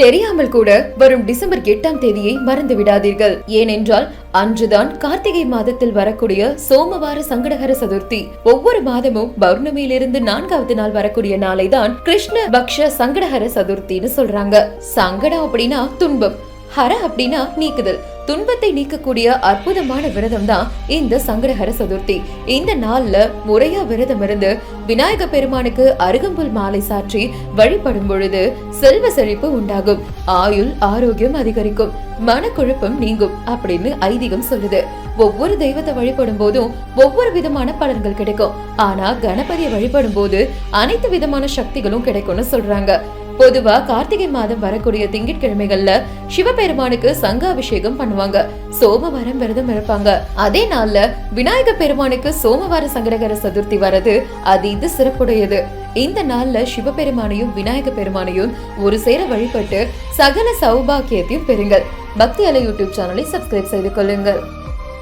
தெரியாமல் கூட வரும் டிசம்பர் எட்டாம் தேதியை மறந்து விடாதீர்கள். ஏனென்றால் அன்றுதான் கார்த்திகை மாதத்தில் வரக்கூடிய சோமவார சங்கடகர சதுர்த்தி. ஒவ்வொரு மாதமும் பௌர்ணமியிலிருந்து நான்காவது நாள் வரக்கூடிய நாளை தான் கிருஷ்ண பக்ஷ சங்கடஹர சதுர்த்தின்னு சொல்றாங்க. சங்கடம் அப்படின்னா துன்பம். ஹர அப்படின்னா நீக்குதல். துன்பத்தை நீக்கக்கூடிய அற்புதமான விரதம் தான் இந்த சங்கடஹர சதுர்த்தி. இந்த நாள்ல முறையா விரதம் இருந்து விநாயக பெருமானுக்கு அருகம்புல் மாலை சாற்றி வழிபடும் பொழுது செல்வ செழிப்பு உண்டாகும். ஆயுள் ஆரோக்கியம் அதிகரிக்கும். மனக்குழப்பம் நீங்கும் அப்படின்னு ஐதீகம் சொல்லுது. ஒவ்வொரு தெய்வத்தை வழிபடும் போதும் ஒவ்வொரு விதமான பலன்கள் கிடைக்கும். ஆனா கணபதியை வழிபடும் போது அனைத்து விதமான சக்திகளும் கிடைக்கும்னு சொல்றாங்க. பொதுவா கார்த்திகை மாதம் வரக்கூடிய திங்கட்கிழமைகள்ல சிவபெருமானுக்கு சங்க அபிஷேகம் பண்ணுவாங்க. சோமவாரம் விரதம் இருப்பாங்க. அதே நாள்ல விநாயக பெருமானுக்கு சோமவார சங்கடகர சதுர்த்தி வரது இது சிறப்புடையது. இந்த நாள்ல சிவபெருமானையும் விநாயக பெருமானையும் ஒரு சேர வழிபட்டு சகல சௌபாக்கியத்தையும் பெறுங்கள். பக்தி அலை யூடியூப் சேனலை சப்ஸ்கிரைப் செய்து கொள்ளுங்கள்.